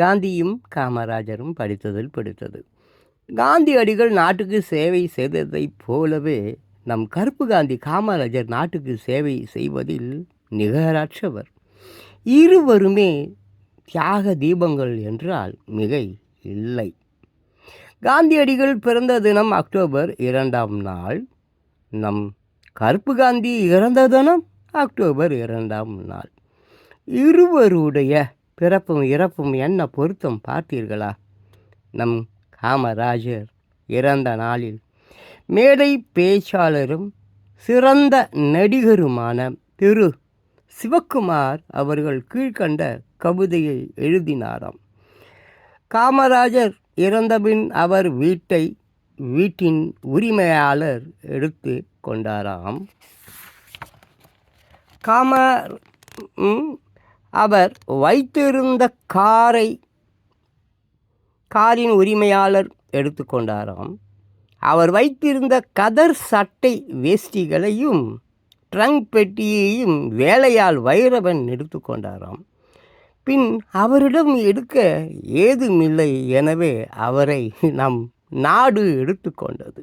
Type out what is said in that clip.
காந்தியும் காமராஜரும் படித்ததில் பிடித்தது. காந்தியடிகள் நாட்டுக்கு சேவை செய்ததைப் போலவே நம் கருப்பு காந்தி காமராஜர் நாட்டுக்கு சேவை செய்வதில் நிகரற்றவர் இருவருமே தியாக தீபங்கள் என்றால் மிகை இல்லை. காந்தியடிகள் பிறந்த தினம் அக்டோபர் இரண்டாம் நாள். நம் கருப்பு காந்தி இறந்த தினம் அக்டோபர் இரண்டாம் நாள். இருவருடைய பிறப்பும் இறப்பும் என்ன பொருத்தம் பார்த்தீர்களா? நம் காமராஜர் இறந்த நாளில் மேடை பேச்சாளரும் சிறந்த நடிகருமான திரு. சிவக்குமார் அவர்கள் கீழ்கண்ட கவிதையை எழுதினாராம். காமராஜர் இறந்தபின் அவர் வீட்டை வீட்டின் உரிமையாளர் எடுத்து கொண்டாராம். காம அவர் வைத்திருந்த காரை காரின் உரிமையாளர் எடுத்துக்கொண்டாராம். அவர் வைத்திருந்த கதர் சட்டை வேஷ்டிகளையும் ட்ரங்க் பெட்டியையும் வேலையால் வைரவன் எடுத்துக்கொண்டாராம். பின் அவரிடம் எடுக்க ஏதுமில்லை எனவே அவரை நம் நாடு எடுத்துக்கொண்டது.